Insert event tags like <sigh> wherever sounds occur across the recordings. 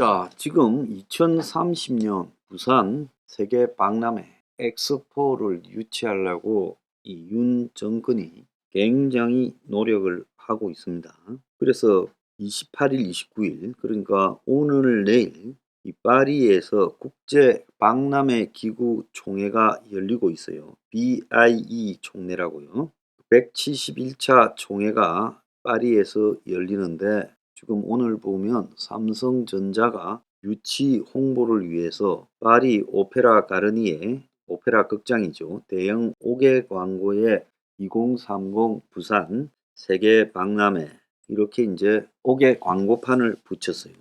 자, 지금 2030년 부산 세계 박람회 엑스포를 유치하려고 이 윤 정권이 굉장히 노력을 하고 있습니다. 그래서 28일, 29일, 그러니까 오늘 내일 이 파리에서 국제 박람회 기구 총회가 열리고 있어요. BIE 총회라고요. 171차 총회가 파리에서 열리는데 지금 오늘 보면 삼성전자가 유치 홍보를 위해서 파리 오페라 가르니에 오페라 극장이죠. 대형 5개 광고에 2030 부산 세계 박람회 이렇게 이제 5개 광고판을 붙였어요.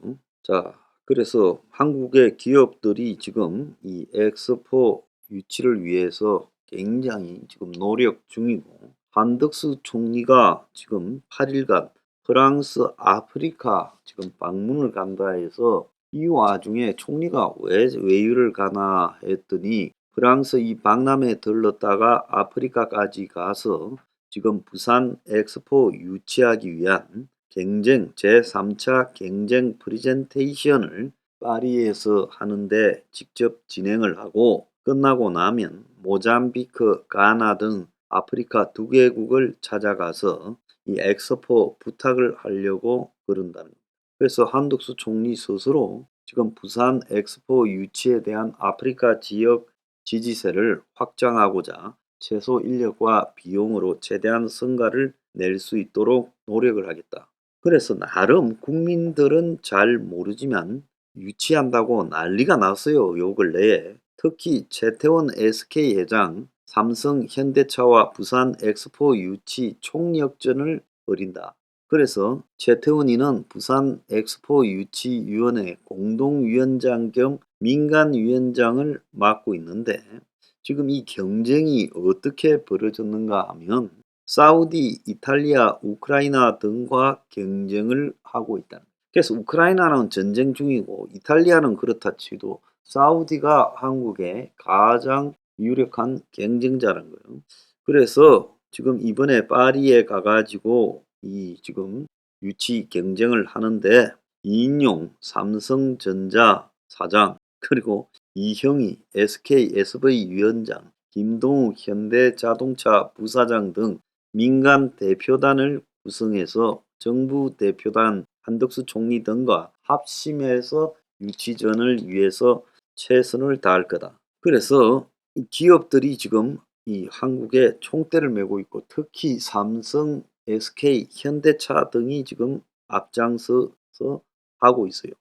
자, 그래서 한국의 기업들이 지금 이 엑스포 유치를 위해서 굉장히 지금 노력 중이고 한덕수 총리가 지금 8일간 프랑스 아프리카 지금 방문을 간다 해서 이 와중에 총리가 왜 외유를 가나 했더니 프랑스 이 박람회 들렀다가 아프리카까지 가서 지금 부산 엑스포 유치하기 위한 경쟁 제3차 경쟁 프리젠테이션을 파리에서 하는데 직접 진행을 하고 끝나고 나면 모잠비크, 가나 등 아프리카 두 개국을 찾아가서 이 엑스포 부탁을 하려고 그런다는 겁니다. 그래서 한덕수 총리 스스로 지금 부산 엑스포 유치에 대한 아프리카 지역 지지세를 확장하고자 최소 인력과 비용으로 최대한 성과를 낼 수 있도록 노력을 하겠다. 그래서 나름 국민들은 잘 모르지만 유치한다고 난리가 났어요. 요 근래에. 특히 최태원 SK 회장 삼성 현대차와 부산 엑스포 유치 총력전을 벌인다. 그래서 최태원이는 부산 엑스포 유치위원회 공동위원장 겸 민간위원장을 맡고 있는데 지금 이 경쟁이 어떻게 벌어졌는가 하면 사우디, 이탈리아, 우크라이나 등과 경쟁을 하고 있다. 그래서 우크라이나는 전쟁 중이고 이탈리아는 그렇다 치도 사우디가 한국의 가장 유력한 경쟁자라는 거예요. 그래서 지금 이번에 파리에 가가지고 이 지금 유치 경쟁을 하는데 이인용 삼성전자 사장 그리고 이형희 SK SV 위원장 김동욱 현대자동차 부사장 등 민간 대표단을 구성해서 정부 대표단 한덕수 총리 등과 합심해서 유치전을 위해서 최선을 다할 거다. 그래서 기업들이 지금 이 한국에 총대를 메고 있고 특히 삼성, SK, 현대차 등이 지금 앞장서서 하고 있어요.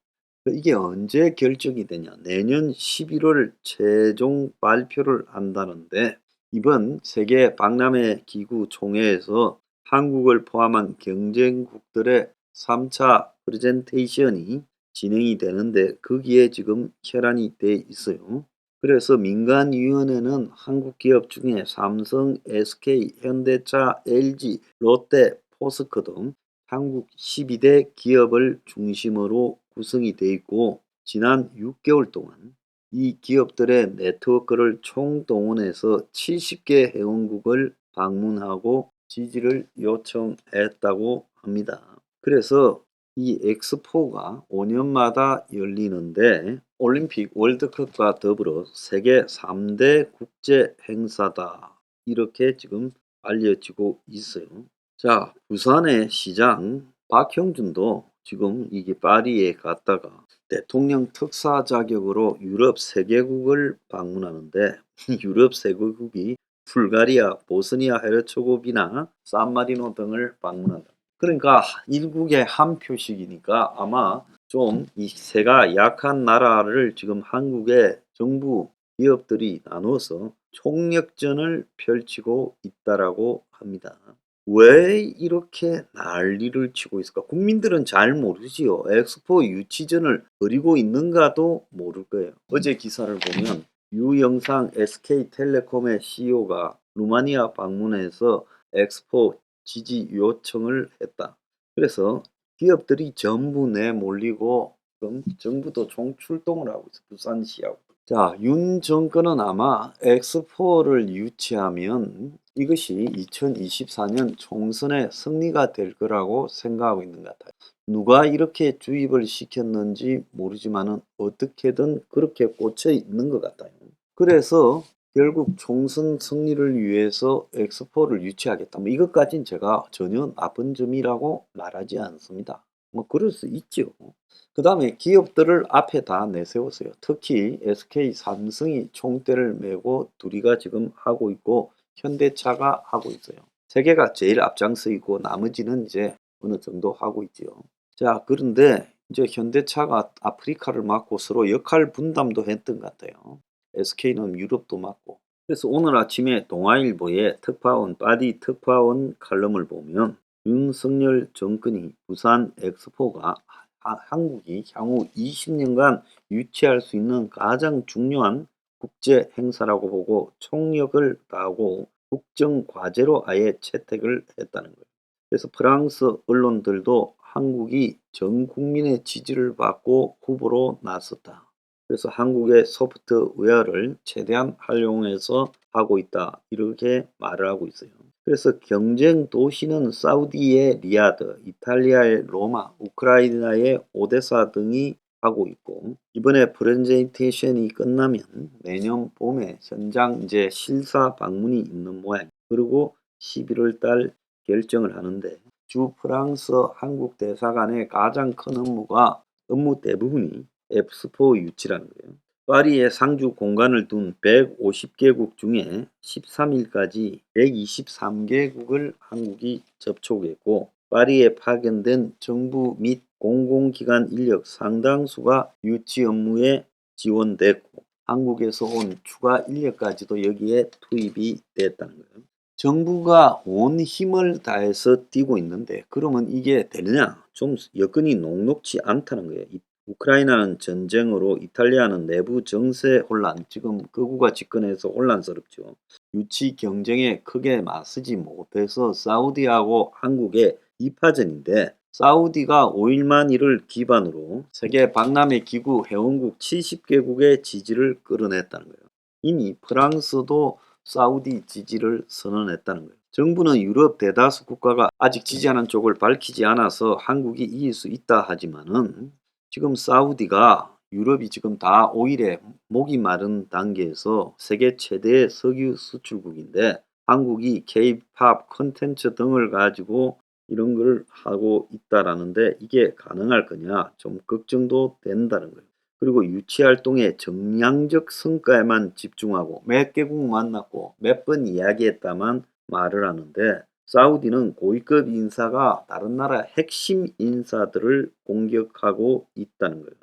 이게 언제 결정이 되냐? 내년 11월 최종 발표를 한다는데 이번 세계 박람회 기구 총회에서 한국을 포함한 경쟁국들의 3차 프레젠테이션이 진행이 되는데 거기에 지금 혈안이 돼 있어요. 그래서 민간위원회는 한국 기업 중에 삼성, SK, 현대차, LG, 롯데, 포스코 등 한국 12대 기업을 중심으로 구성이 돼 있고 지난 6개월 동안 이 기업들의 네트워크를 총동원해서 70개 회원국을 방문하고 지지를 요청했다고 합니다. 그래서 이 엑스포가 5년마다 열리는데 올림픽 월드컵과 더불어 세계 3대 국제 행사다. 이렇게 지금 알려지고 있어요. 자, 부산의 시장 박형준도 지금 이게 파리에 갔다가 대통령 특사 자격으로 유럽 세개국을 방문하는데 <laughs> 유럽 세개국이 불가리아, 보스니아 헤르츠고비나 산마리노 등을 방문한다. 그러니까 일국의 한 표식이니까 아마 좀 이 세가 약한 나라를 지금 한국의 정부 기업들이 나누어서 총력전을 펼치고 있다라고 합니다. 왜 이렇게 난리를 치고 있을까? 국민들은 잘 모르지요. 엑스포 유치전을 벌이고 있는가도 모를 거예요. 어제 기사를 보면 유영상 SK텔레콤의 CEO가 루마니아 방문해서 엑스포 지지 요청을 했다. 그래서 기업들이 전부 내몰리고 지금 정부도 총출동을 하고 있어. 부산시하고. 자, 윤 정권은 아마 엑스포를 유치하면 이것이 2024년 총선의 승리가 될 거라고 생각하고 있는 것 같아요. 누가 이렇게 주입을 시켰는지 모르지만은 어떻게든 그렇게 꽂혀 있는 것 같아요. 그래서 결국 총선 승리를 위해서 엑스포를 유치하겠다. 뭐 이것까지는 제가 전혀 나쁜 점이라고 말하지 않습니다. 뭐 그럴 수 있죠. 그 다음에 기업들을 앞에 다 내세웠어요. 특히 SK 삼성이 총대를 메고 둘이가 지금 하고 있고 현대차가 하고 있어요. 세 개가 제일 앞장서 있고 나머지는 이제 어느 정도 하고 있지요. 자, 그런데 이제 현대차가 아프리카를 맡고 서로 역할 분담도 했던 것 같아요. SK는 유럽도 맡고. 그래서 오늘 아침에 동아일보의 특파원, 바디 특파원 칼럼을 보면 윤석열 정권이 부산 엑스포가 하- 한국이 향후 20년간 유치할 수 있는 가장 중요한 국제 행사라고 보고 총력을 다하고 국정 과제로 아예 채택을 했다는 거예요. 그래서 프랑스 언론들도 한국이 전 국민의 지지를 받고 후보로 나섰다. 그래서 한국의 소프트웨어를 최대한 활용해서 하고 있다. 이렇게 말을 하고 있어요. 그래서 경쟁 도시는 사우디의 리야드, 이탈리아의 로마, 우크라이나의 오데사 등이 하고 있고 이번에 프레젠테이션이 끝나면 내년 봄에 현장 이제 실사 방문이 있는 모양. 그리고 11월 달 결정을 하는데 주 프랑스 한국 대사관의 가장 큰 업무가 업무 대부분이 엑스포 유치라는 거예요. 파리에 상주 공간을 둔 150개국 중에 13일까지 123개국을 한국이 접촉했고 파리에 파견된 정부 및 공공기관 인력 상당수가 유치 업무에 지원됐고 한국에서 온 추가 인력까지도 여기에 투입이 됐다는 거예요. 정부가 온 힘을 다해서 뛰고 있는데 그러면 이게 되느냐? 좀 여건이 녹록지 않다는 거예요. 이- 우크라이나는 전쟁으로 이탈리아는 내부 정세 혼란, 지금 극우가 집권해서 혼란스럽죠. 유치 경쟁에 크게 맞서지 못해서 사우디하고 한국의 이파전인데 사우디가 5일만 일을 기반으로 세계 박람회 기구 회원국 70개국의 지지를 끌어냈다는 거예요. 이미 프랑스도 사우디 지지를 선언했다는 거예요. 정부는 유럽 대다수 국가가 아직 지지하는 쪽을 밝히지 않아서 한국이 이길 수 있다 하지만은 지금 사우디가 유럽이 지금 다 오일에 목이 마른 단계에서 세계 최대의 석유 수출국인데 한국이 K-팝 콘텐츠 등을 가지고 이런 걸 하고 있다라는데 이게 가능할 거냐 좀 걱정도 된다는 거예요. 그리고 유치 활동의 정량적 성과에만 집중하고 몇 개국 만났고 몇 번 이야기했다만 말을 하는데 사우디는 고위급 인사가 다른 나라 핵심 인사들을 공격하고 있다는 거예요.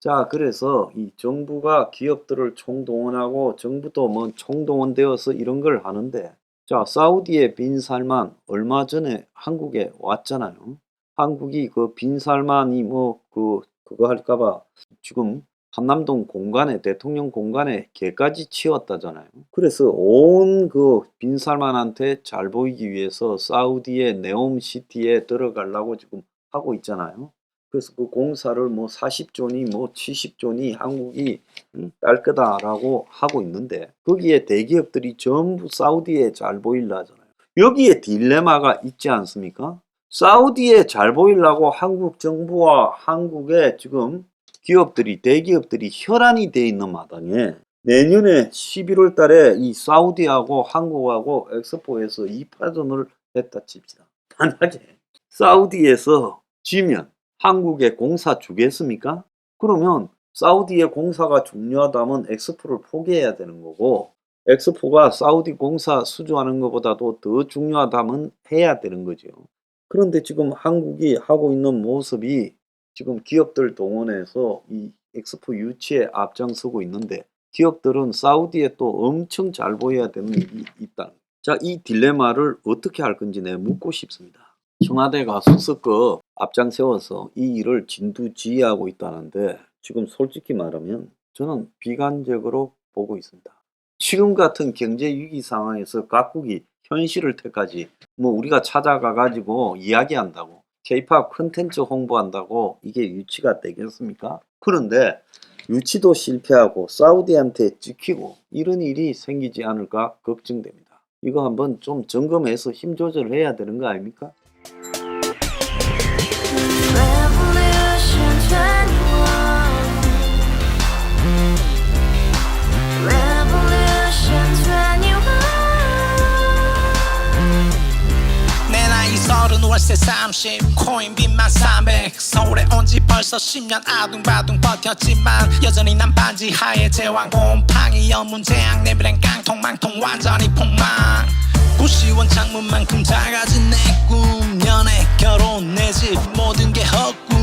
자, 그래서 이 정부가 기업들을 총동원하고 정부도 뭐 총동원되어서 이런 걸 하는데 자, 사우디의 빈 살만 얼마 전에 한국에 왔잖아요. 한국이 그 빈 살만이 뭐 그 그거 할까봐 지금 한남동 공간에 대통령 공간에 개까지 치웠다잖아요. 그래서 온 그 빈살만한테 잘 보이기 위해서 사우디의 네옴시티에 들어가려고 지금 하고 있잖아요. 그래서 그 공사를 뭐 40조니 뭐 70조니 한국이 음, 딸 거다라고 하고 있는데 거기에 대기업들이 전부 사우디에 잘 보이려 하잖아요. 여기에 딜레마가 있지 않습니까? 사우디에 잘 보이려고 한국 정부와 한국의 지금 기업들이 대기업들이 혈안이 돼 있는 마당에 내년에 11월 달에 이 사우디하고 한국하고 엑스포에서 2파전을 했다 칩시다. <laughs> 만약에 사우디에서 지면 한국에 공사 주겠습니까? 그러면 사우디의 공사가 중요하다면 엑스포를 포기해야 되는 거고 엑스포가 사우디 공사 수주하는 것보다도 더 중요하다면 해야 되는 거죠. 그런데 지금 한국이 하고 있는 모습이 지금 기업들 동원해서 이 엑스포 유치에 앞장서고 있는데 기업들은 사우디에 또 엄청 잘 보여야 되는 일이 있다. 자, 이 딜레마를 어떻게 할 건지 내가 묻고 싶습니다. 청와대가 수석급 앞장 세워서 이 일을 진두지휘하고 있다는데 지금 솔직히 말하면 저는 비관적으로 보고 있습니다. 지금 같은 경제 위기 상황에서 각국이 현실을 택하지 뭐 우리가 찾아가 가지고 이야기한다고 K-팝 콘텐츠 홍보한다고 이게 유치가 되겠습니까? 그런데 유치도 실패하고 사우디한테 찍히고 이런 일이 생기지 않을까 걱정됩니다. 이거 한번 좀 점검해서 힘 조절해야 되는 거 아닙니까? 월세 30 코인 빚만 300 서울에 온 지 벌써 10년 아둥바둥 버텼지만 여전히 난 반지 하에 제왕. 곰팡이 연문제약 내비랑 깡통 망통 완전히 폭망. 구시원 창문만큼 작아진 내 꿈. 연애 결혼 내 집 모든 게 헛꿈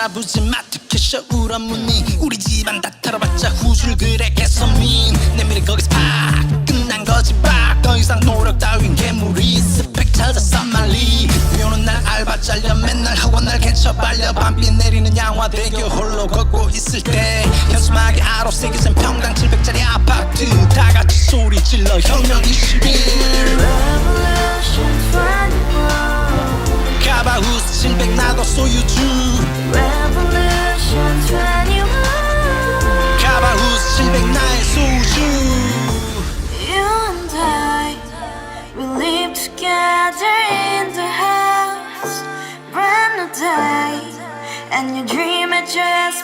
우라부지 마트 캐셔 울어무니. 우리 집안 다 털어봤자 후줄 그래 개선민. 내 미래 거기서 팍 끝난 거지 팍더 이상 노력 따윈 개무리 스펙 찾아 쌈말리. 비오는 날 알바 잘려 맨날 학원 날 개쳐 발려. 밤비 내리는 양화대교 홀로 걷고 있을 때. 현수막에 아로 새겨진 평당 700짜리 아파트. 다 같이 소리 질러 혁명 21 가바후스 700 나도 소유주 Revolution 21 가바후스 700 나의 소주 You and I We live together in the house Brand new day And your dream had just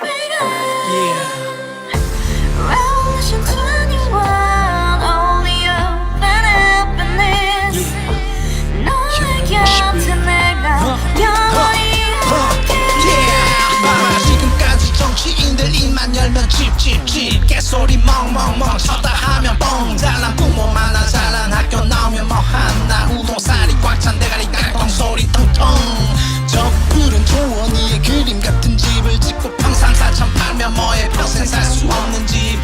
쉽지 개소리 멍멍멍. 쳐다 하면 뻥. 잘난 부모 만나 잘난 학교 나오면 뭐 하나. 우동살이 꽉 찬 대가리 깡통 소리 통통 저 푸른 초원이의 그림 같은 집을 짓고 평상 사천 팔면 뭐해 평생 살 수 없는 집.